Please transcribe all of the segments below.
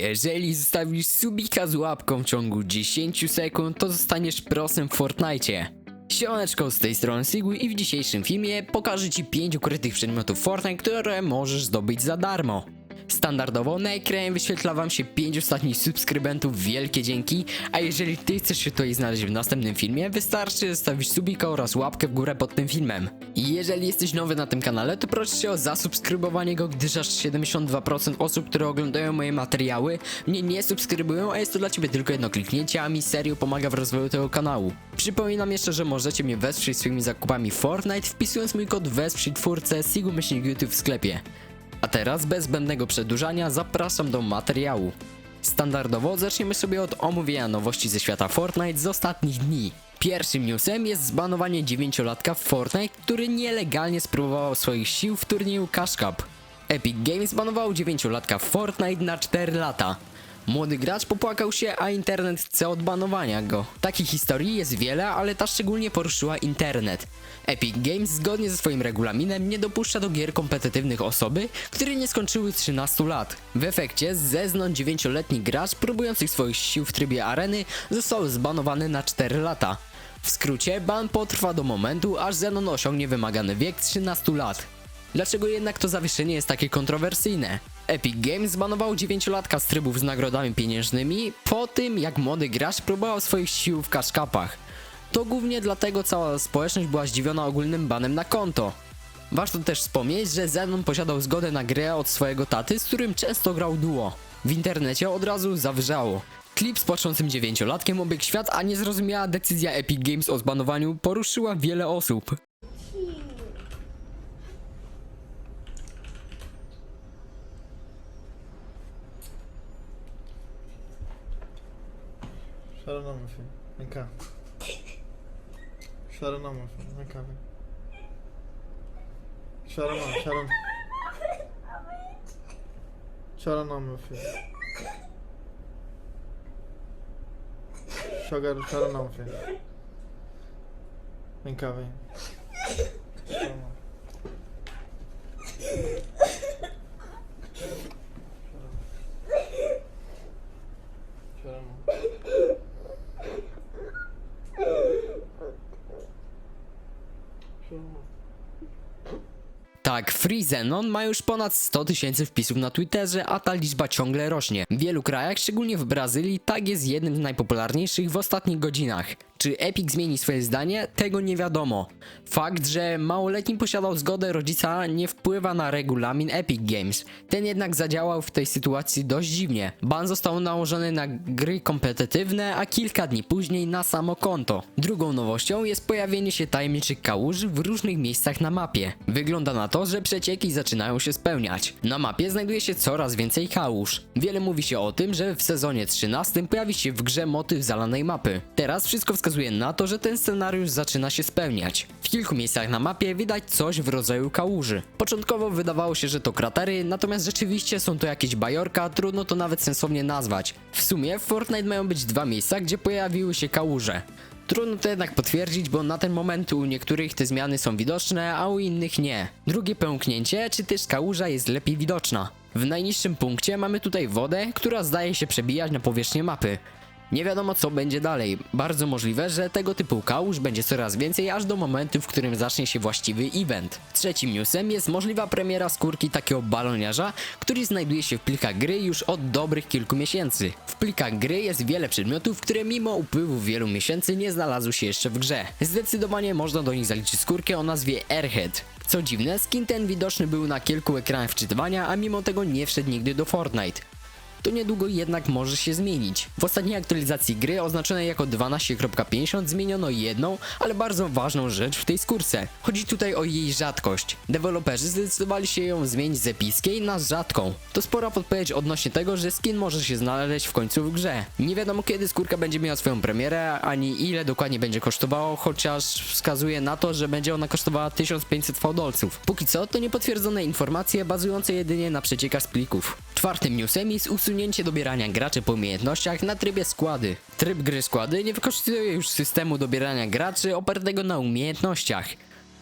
Jeżeli zostawisz subika z łapką w ciągu 10 sekund, to zostaniesz prosem w Fortnite. Siemaneczko, z tej strony Sigły i w dzisiejszym filmie pokażę Ci 5 ukrytych przedmiotów Fortnite, które możesz zdobyć za darmo. Standardowo na ekranie wyświetla Wam się 5 ostatnich subskrybentów, wielkie dzięki, a jeżeli Ty chcesz się tutaj znaleźć w następnym filmie, wystarczy zostawić subika oraz łapkę w górę pod tym filmem. I jeżeli jesteś nowy na tym kanale, to proszę Cię o zasubskrybowanie go, gdyż aż 72% osób, które oglądają moje materiały, mnie nie subskrybują, a jest to dla Ciebie tylko jedno kliknięcie, a mi serio pomaga w rozwoju tego kanału. Przypominam jeszcze, że możecie mnie wesprzeć swoimi zakupami Fortnite, wpisując mój kod wesprzyj twórcę Sigu YouTube w sklepie. A teraz bez zbędnego przedłużania zapraszam do materiału. Standardowo zaczniemy sobie od omówienia nowości ze świata Fortnite z ostatnich dni. Pierwszym newsem jest zbanowanie 9-latka w Fortnite, który nielegalnie spróbował swoich sił w turnieju Cash Cup. Epic Games zbanowało 9-latka w Fortnite na 4 lata. Młody gracz popłakał się, a internet chce odbanowania go. Takich historii jest wiele, ale ta szczególnie poruszyła internet. Epic Games zgodnie ze swoim regulaminem nie dopuszcza do gier kompetytywnych osoby, które nie skończyły 13 lat. W efekcie z zeznań 9-letni gracz próbujących swoich sił w trybie areny został zbanowany na 4 lata. W skrócie, ban potrwa do momentu, aż Zenon osiągnie wymagany wiek 13 lat. Dlaczego jednak to zawieszenie jest takie kontrowersyjne? Epic Games zbanował 9-latka z trybów z nagrodami pieniężnymi po tym, jak młody gracz próbował swoich sił w kaszkapach. To głównie dlatego cała społeczność była zdziwiona ogólnym banem na konto. Warto też wspomnieć, że Zenon posiadał zgodę na grę od swojego taty, z którym często grał duo. W internecie od razu zawrzało. Klip z płaczącym 9-latkiem obiegł świat, a niezrozumiała decyzja Epic Games o zbanowaniu poruszyła wiele osób. Chora não, meu filho. Vem cá. Chora não, meu filho. Vem cá, vem. Chora não, chora não. Chora não, meu filho. Chora, chora não, filho. Vem cá, vem. Tak, Free Zenon ma już ponad 100 tysięcy wpisów na Twitterze, a ta liczba ciągle rośnie. W wielu krajach, szczególnie w Brazylii, tak jest jednym z najpopularniejszych w ostatnich godzinach. Czy Epic zmieni swoje zdanie? Tego nie wiadomo. Fakt, że małoletni posiadał zgodę rodzica nie wpływa na regulamin Epic Games. Ten jednak zadziałał w tej sytuacji dość dziwnie. Ban został nałożony na gry kompetytywne, a kilka dni później na samo konto. Drugą nowością jest pojawienie się tajemniczych kałuży w różnych miejscach na mapie. Wygląda na to, że przecieki zaczynają się spełniać. Na mapie znajduje się coraz więcej kałuż. Wiele mówi się o tym, że w sezonie 13 pojawi się w grze motyw zalanej mapy. Teraz wszystko wskazuje na to, że ten scenariusz zaczyna się spełniać. W kilku miejscach na mapie widać coś w rodzaju kałuży. Początkowo wydawało się, że to kratery, natomiast rzeczywiście są to jakieś bajorka, trudno to nawet sensownie nazwać. W sumie w Fortnite mają być dwa miejsca, gdzie pojawiły się kałuże. Trudno to jednak potwierdzić, bo na ten moment u niektórych te zmiany są widoczne, a u innych nie. Drugie pęknięcie, czy też kałuża jest lepiej widoczna. W najniższym punkcie mamy tutaj wodę, która zdaje się przebijać na powierzchnię mapy. Nie wiadomo co będzie dalej. Bardzo możliwe, że tego typu kałuż będzie coraz więcej aż do momentu, w którym zacznie się właściwy event. Trzecim newsem jest możliwa premiera skórki takiego baloniarza, który znajduje się w plikach gry już od dobrych kilku miesięcy. W plikach gry jest wiele przedmiotów, które mimo upływu wielu miesięcy nie znalazły się jeszcze w grze. Zdecydowanie można do nich zaliczyć skórkę o nazwie Airhead. Co dziwne, skin ten widoczny był na kilku ekranach wczytywania, a mimo tego nie wszedł nigdy do Fortnite to niedługo jednak może się zmienić. W ostatniej aktualizacji gry oznaczonej jako 12.50 zmieniono jedną, ale bardzo ważną rzecz w tej skórce. Chodzi tutaj o jej rzadkość. Deweloperzy zdecydowali się ją zmienić z epickiej na rzadką. To spora podpowiedź odnośnie tego, że skin może się znaleźć w końcu w grze. Nie wiadomo kiedy skórka będzie miała swoją premierę, ani ile dokładnie będzie kosztowało, chociaż wskazuje na to, że będzie ona kosztowała 1500 fałdolców. Póki co to niepotwierdzone informacje bazujące jedynie na przeciekach z plików. Czwartym newsem jest usunięcie dobierania graczy po umiejętnościach na trybie składy. Tryb gry składy nie wykorzystuje już systemu dobierania graczy opartego na umiejętnościach.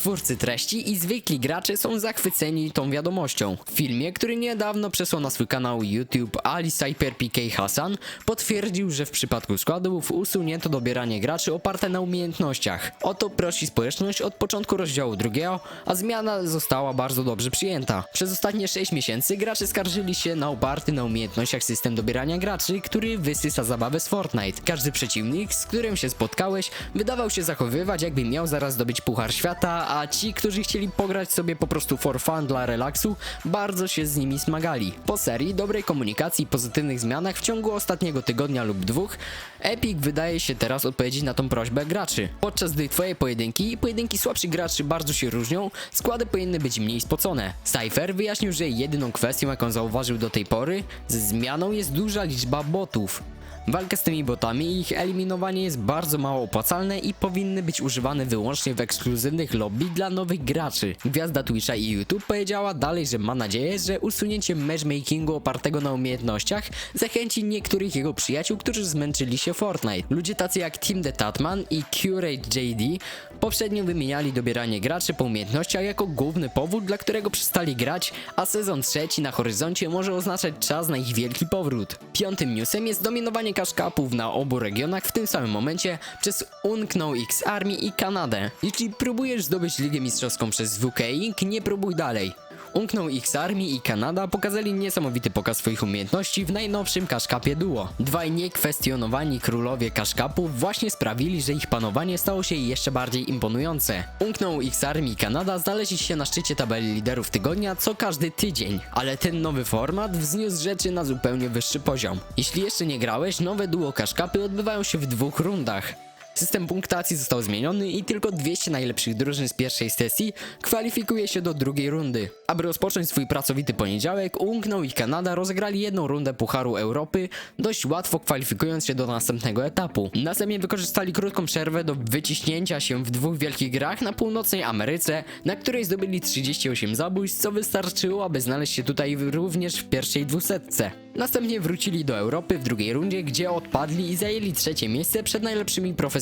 Twórcy treści i zwykli gracze są zachwyceni tą wiadomością. W filmie, który niedawno przesłał na swój kanał YouTube Ali Cyper PK Hassan, potwierdził, że w przypadku składów usunięto dobieranie graczy oparte na umiejętnościach. O to prosi społeczność od początku rozdziału drugiego, a zmiana została bardzo dobrze przyjęta. Przez ostatnie 6 miesięcy gracze skarżyli się na oparty na umiejętnościach system dobierania graczy, który wysysa zabawę z Fortnite. Każdy przeciwnik, z którym się spotkałeś, wydawał się zachowywać jakby miał zaraz zdobyć Puchar Świata, a ci, którzy chcieli pograć sobie po prostu for fun dla relaksu, bardzo się z nimi smagali. Po serii dobrej komunikacji i pozytywnych zmianach w ciągu ostatniego tygodnia lub dwóch, Epic wydaje się teraz odpowiedzieć na tą prośbę graczy. Podczas gdy twoje pojedynki i pojedynki słabszych graczy bardzo się różnią, składy powinny być mniej spocone. Cypher wyjaśnił, że jedyną kwestią jaką zauważył do tej pory ze zmianą jest duża liczba botów. Walka z tymi botami i ich eliminowanie jest bardzo mało opłacalne i powinny być używane wyłącznie w ekskluzywnych lobby dla nowych graczy. Gwiazda Twitcha i YouTube powiedziała dalej, że ma nadzieję, że usunięcie matchmakingu opartego na umiejętnościach zachęci niektórych jego przyjaciół, którzy zmęczyli się Fortnite. Ludzie tacy jak Tim the Tatman i Curate JD poprzednio wymieniali dobieranie graczy po umiejętnościach jako główny powód, dla którego przestali grać, a sezon trzeci na horyzoncie może oznaczać czas na ich wielki powrót. Piątym newsem jest dominowanie kaszkapów na obu regionach w tym samym momencie przez Unknow X Army i Kanadę. Jeśli próbujesz zdobyć Ligę Mistrzowską przez WK Inc., nie próbuj dalej. Umknął X Army i Kanada pokazali niesamowity pokaz swoich umiejętności w najnowszym kaszkapie duo. Dwaj niekwestionowani królowie kaszkapów właśnie sprawili, że ich panowanie stało się jeszcze bardziej imponujące. Umknął X Army i Kanada znaleźli się na szczycie tabeli liderów tygodnia co każdy tydzień, ale ten nowy format wzniósł rzeczy na zupełnie wyższy poziom. Jeśli jeszcze nie grałeś, nowe duo kaszkapy odbywają się w dwóch rundach. System punktacji został zmieniony i tylko 200 najlepszych drużyn z pierwszej sesji kwalifikuje się do drugiej rundy. Aby rozpocząć swój pracowity poniedziałek, Unknow i Kanada rozegrali jedną rundę Pucharu Europy, dość łatwo kwalifikując się do następnego etapu. Następnie wykorzystali krótką przerwę do wyciśnięcia się w dwóch wielkich grach na północnej Ameryce, na której zdobyli 38 zabójstw, co wystarczyło, aby znaleźć się tutaj również w pierwszej dwusetce. Następnie wrócili do Europy w drugiej rundzie, gdzie odpadli i zajęli trzecie miejsce przed najlepszymi profesjonalistami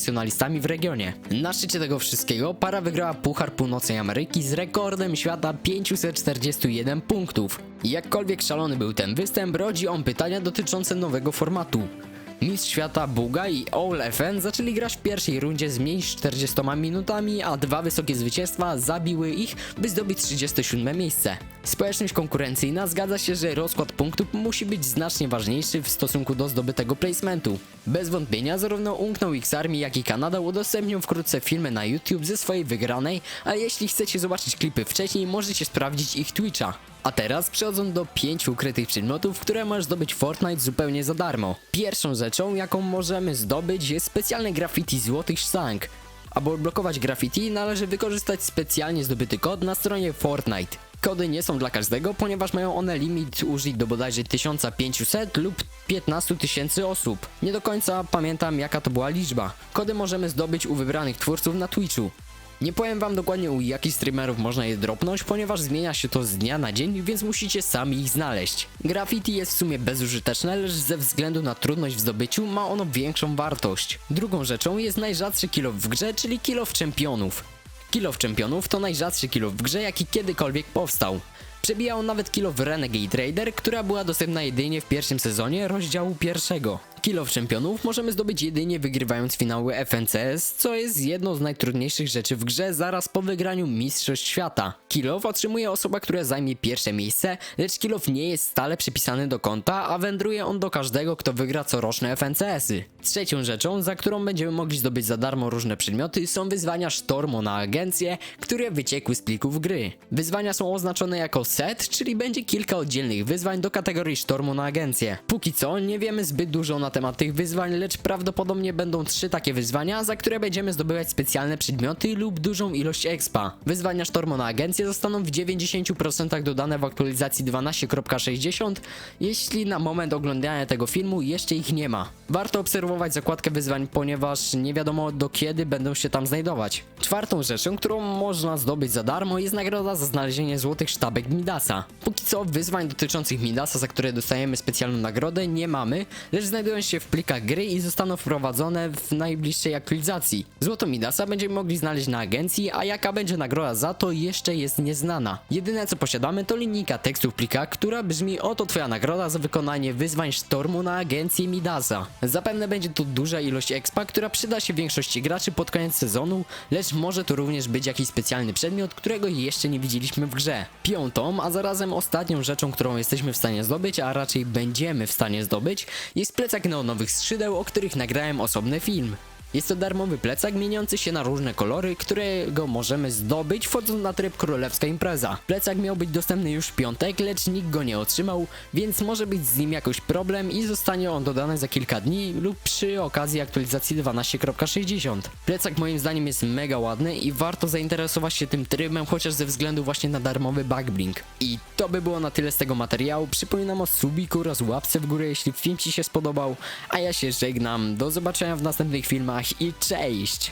w regionie. Na szczycie tego wszystkiego para wygrała Puchar Północnej Ameryki z rekordem świata 541 punktów. Jakkolwiek szalony był ten występ, rodzi on pytania dotyczące nowego formatu. Mistrz świata Buga i All FN zaczęli grać w pierwszej rundzie z mniej niż 40 minutami, a dwa wysokie zwycięstwa zabiły ich, by zdobyć 37 miejsce. Społeczność konkurencyjna zgadza się, że rozkład punktów musi być znacznie ważniejszy w stosunku do zdobytego placementu. Bez wątpienia zarówno Unknow X Army, jak i Kanada udostępnią wkrótce filmy na YouTube ze swojej wygranej, a jeśli chcecie zobaczyć klipy wcześniej, możecie sprawdzić ich Twitcha. A teraz przechodzą do pięciu ukrytych przedmiotów, które możesz zdobyć w Fortnite zupełnie za darmo. Pierwszą rzeczą, jaką możemy zdobyć jest specjalne graffiti złotych sztank. Aby odblokować graffiti należy wykorzystać specjalnie zdobyty kod na stronie Fortnite. Kody nie są dla każdego, ponieważ mają one limit użyć do bodajże 1500 lub 15 tysięcy osób. Nie do końca pamiętam jaka to była liczba. Kody możemy zdobyć u wybranych twórców na Twitchu. Nie powiem wam dokładnie u jakich streamerów można je dropnąć, ponieważ zmienia się to z dnia na dzień, więc musicie sami ich znaleźć. Graffiti jest w sumie bezużyteczne, lecz ze względu na trudność w zdobyciu ma ono większą wartość. Drugą rzeczą jest najrzadszy kill w grze, czyli kill czempionów. Kill czempionów to najrzadszy kill w grze, jaki kiedykolwiek powstał. Przebija on nawet kill Renegade Raider, która była dostępna jedynie w pierwszym sezonie rozdziału pierwszego. Kill of czempionów możemy zdobyć jedynie wygrywając finały FNCS, co jest jedną z najtrudniejszych rzeczy w grze zaraz po wygraniu Mistrzostw Świata. Kill otrzymuje osoba, która zajmie pierwsze miejsce, lecz kill nie jest stale przypisany do konta, a wędruje on do każdego, kto wygra coroczne FNCS-y. Trzecią rzeczą, za którą będziemy mogli zdobyć za darmo różne przedmioty, są wyzwania Sztormu na agencję, które wyciekły z plików gry. Wyzwania są oznaczone jako set, czyli będzie kilka oddzielnych wyzwań do kategorii Sztormu na agencję. Póki co nie wiemy zbyt dużo na temat tych wyzwań, lecz prawdopodobnie będą trzy takie wyzwania, za które będziemy zdobywać specjalne przedmioty lub dużą ilość expa. Wyzwania Sztormu na agencję zostaną w 90% dodane w aktualizacji 12.60, jeśli na moment oglądania tego filmu jeszcze ich nie ma. Warto obserwować zakładkę wyzwań, ponieważ nie wiadomo do kiedy będą się tam znajdować. Czwartą rzeczą, którą można zdobyć za darmo jest nagroda za znalezienie złotych sztabek Midasa. Póki co wyzwań dotyczących Midasa, za które dostajemy specjalną nagrodę nie mamy, lecz znajdują się się w plikach gry i zostaną wprowadzone w najbliższej aktualizacji. Złoto Midasa będziemy mogli znaleźć na agencji, a jaka będzie nagroda za to jeszcze jest nieznana. Jedyne co posiadamy to linijka tekstu w plikach, która brzmi oto twoja nagroda za wykonanie wyzwań Stormu na agencję Midasa. Zapewne będzie tu duża ilość expa, która przyda się większości graczy pod koniec sezonu, lecz może to również być jakiś specjalny przedmiot, którego jeszcze nie widzieliśmy w grze. Piątą, a zarazem ostatnią rzeczą, którą jesteśmy w stanie zdobyć, a raczej będziemy w stanie zdobyć, jest plecak neonowych skrzydeł, o których nagrałem osobny film. Jest to darmowy plecak mieniący się na różne kolory, którego możemy zdobyć wchodząc na tryb Królewska Impreza. Plecak miał być dostępny już w piątek, lecz nikt go nie otrzymał, więc może być z nim jakoś problem i zostanie on dodany za kilka dni lub przy okazji aktualizacji 12.60. Plecak moim zdaniem jest mega ładny i warto zainteresować się tym trybem, chociaż ze względu właśnie na darmowy backblink. I to by było na tyle z tego materiału. Przypominam o subiku oraz łapce w górę, jeśli film Ci się spodobał, a ja się żegnam. Do zobaczenia w następnych i cześć!